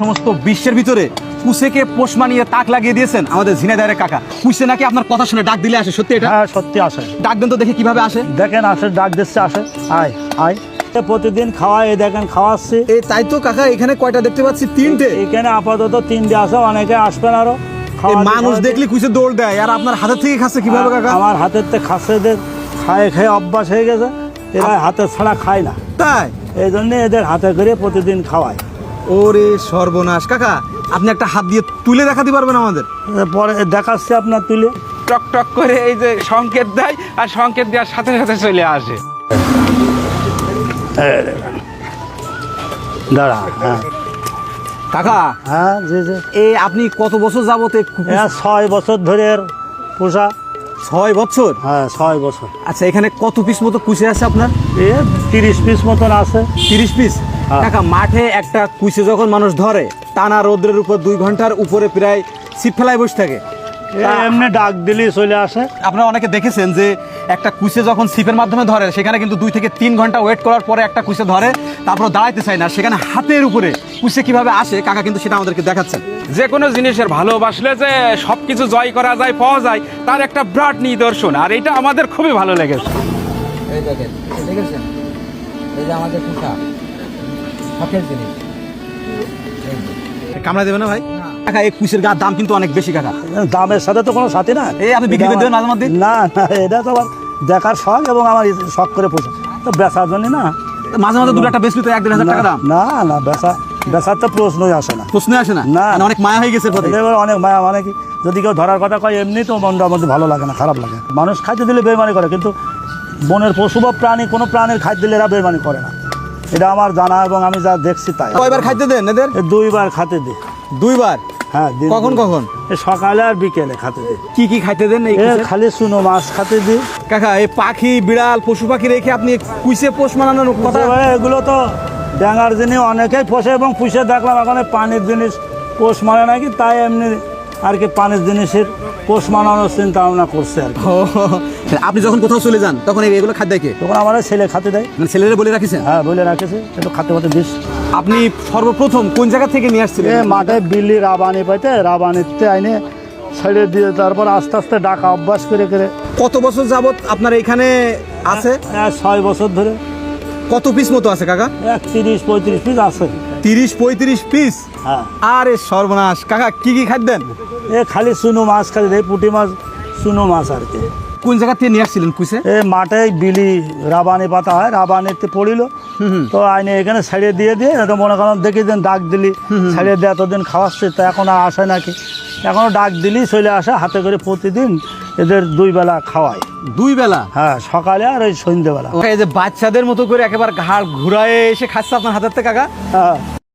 সমস্ত বিশ্বের ভিতরে কুসেকে পোষ মানিয়ে তাক লাগিয়ে দিয়েছেন আমাদের ঝিনাইদারের কাকা। কুসে নাকি আপনার কথা শুনে ডাক দিলে আসে সত্যি এটা? হ্যাঁ সত্যি আসে। ডাক দেন তো দেখে কীভাবে আসে। দেখেন আসে ডাক দিচ্ছে আসে। আয় আয়। প্রতিদিন খাওয়াই এই দেখেন খাওয়াচ্ছে। এই তাই তো কাকা এখানে কয়টা দেখতে পাচ্ছি? তিনটে। এখানে আপাতত তিনটে আছে অনেকে আসবেন আরও। মানুষ দেখলে কুসে দৌড় দেয় আর আপনার হাতের থেকে খাচ্ছে কীভাবে কাকা? আমার হাতের তে খাসেদের খায় খেয়ে অভ্যাস হয়ে গেছে। এরা হাতে ছাড়া খায় না। তাই? এই জন্য এদের হাতে করে প্রতিদিন খাওয়ায়। ওরে সর্বনাশ। কাকা আপনি একটা হাত দিয়ে তুলে দেখাতে পারবেন আমাদের? পরে দেখাচ্ছে আপনার তুলে। টক টক করে এই যে সংকেত দেয় আর সংকেত দেওয়ার সাথে সাথে চলে আসে। দাঁড়া হ্যাঁ। কাকা হ্যাঁ জি জি। এই আপনি কত বছর যাবতে এরা ছয় বছর ধরে পোষা। ছয় বছর? হ্যাঁ ছয় বছর। আচ্ছা এখানে কত পিস মতো কুচে আছে আপনার? এ তিরিশ পিস মতন আছে। তিরিশ পিস? কাকা মাঠে একটা কুইসে যখন মানুষ ধরে টানা রোদ্রের উপর দুই ঘণ্টার উপরে প্রায় ছিপ ফেলায় বসে থাকে। এমনি ডাক দিলেই চলে আসে। আপনারা অনেকে দেখেছেন যে একটা কুইসে যখন ছিপের মাধ্যমে ধরে সেখানে কিন্তু দুই থেকে তিন ঘণ্টা ওয়েট করার পরে একটা কুইসে ধরে তারপর দাঁড়াইতে চায় না। সেখানে হাতের উপরে কুইসে কীভাবে আসে কাকা কিন্তু সেটা আমাদেরকে দেখাচ্ছেন। যে কোনো জিনিসের ভালোবাসলে যে সব কিছু জয় করা যায় পাওয়া যায় তার একটা ব্রাট নিদর্শন। আর এটা আমাদের খুবই ভালো লেগেছে। এই দেখেন দেখেছেন? এই যে আমাদের পিঠা। শখের জিনিস। কামড়া দেবে না ভাই? কাকা এই কুইসের গার দাম কিন্তু অনেক বেশি কাকা। দামের সাথে তো কোনো সাথে না। এই আপনি বিক্রি করে দেবেন মাঝে মধ্যে? না না এটা তো আবার দেখার শখ এবং আমার শখ করে পোষা তো বেচার জন্য না। মাঝে মাঝে দুটো একটা বেশি তো এক দেড় হাজার টাকা দাম। না না বেচা বেচার তো প্রশ্নই আসে না। প্রশ্নই আসে না? না। মানে অনেক মায়া হয়ে গেছে এবার অনেক মায়া মানে কি যদি কেউ ধরার কথা কয় এমনি তো মনটা আমাদের ভালো লাগে না খারাপ লাগে। মানুষ খাইতে দিলে বেমানি করে কিন্তু বনের পশু বা প্রাণী কোনো প্রাণীর খাইতে দিলে এরা বেমানি করে না। এটা আমার জানা এবং আমি যা দেখছি তাই। কয়বার খাইতে দেন এদের? দুইবার খাতে দিই। দুইবার? হ্যাঁ কখন কখন? সকালে আর বিকেলে খাতে দিই। কি কি খাইতে দেন? খালি শুনো মাছ খাতে দিই। কাকা এই পাখি বিড়াল পশু পাখি রেখে আপনি কুইসে পোষ মানানোর কথা? এগুলো তো ড্যাঙ্গার জিনিস অনেকেই পোষে এবং পুষে দেখলাম এখন পানির জিনিস পোষ মানে নাকি তাই এমনি আর কি পানির জিনিসের পোষ মানানোর চিন্তা ভাবনা করছে আর কি। ও, আপনি যখন কোথাও চলে যান তখন এই- এগুলো খাদ্য কি? তখন আমার ছেলে খাতে দেয়। মানে ছেলেরা বলে রাখিছেন? হ্যাঁ বলে রাখেছে একটু খাতে খাতে দিস। আপনি সর্বপ্রথম কোন জায়গা থেকে নিয়ে আসছিলেন? মাঠে বিল্লি রাবানি পাইতে রাবানিতে আইনে ছেড়ে দিয়ে তারপর আস্তে আস্তে ডাকা অভ্যাস করে করে। কত বছর যাবত আপনার এখানে আছে? এক ছয় বছর ধরে। কত পিস মতো আছে কাকা? এক তিরিশ পঁয়ত্রিশ পিস আছে। তিরিশ পঁয়ত্রিশ পিস হ্যাঁ। আরে সর্বনাশ কাকা কি কি খাদ্য দেন? এ খালি চুনো মাছ খালি দেয় পুঁটি মাছ চুনো মাছ আর কি। কোন জায়গা থেকে নিয়ে আসছিলেন কুইসে এ মাঠে বিলি রাবানি পাতা হয় রাবানিতে পড়িল। তো আইনে এখানে ছাড়িয়ে দিয়ে দিয়ে তো মনে করেন দেখি দিন ডাক দিলি ছাড়িয়ে দিয়ে এতদিন খাওয়াচ্ছে তো এখন আর আসে নাকি। এখনও ডাক দিলি চলে আসে হাতে করে প্রতিদিন এদের দুই বেলা খাওয়ায়। দুই বেলা? হ্যাঁ সকালে আর ওই সন্ধ্যেবেলা। এই যে বাচ্চাদের মতো করে একেবারে ঘাড় ঘুরায় এসে খাচ্ছে আপনার হাতের থেকে কাকা? হ্যাঁ।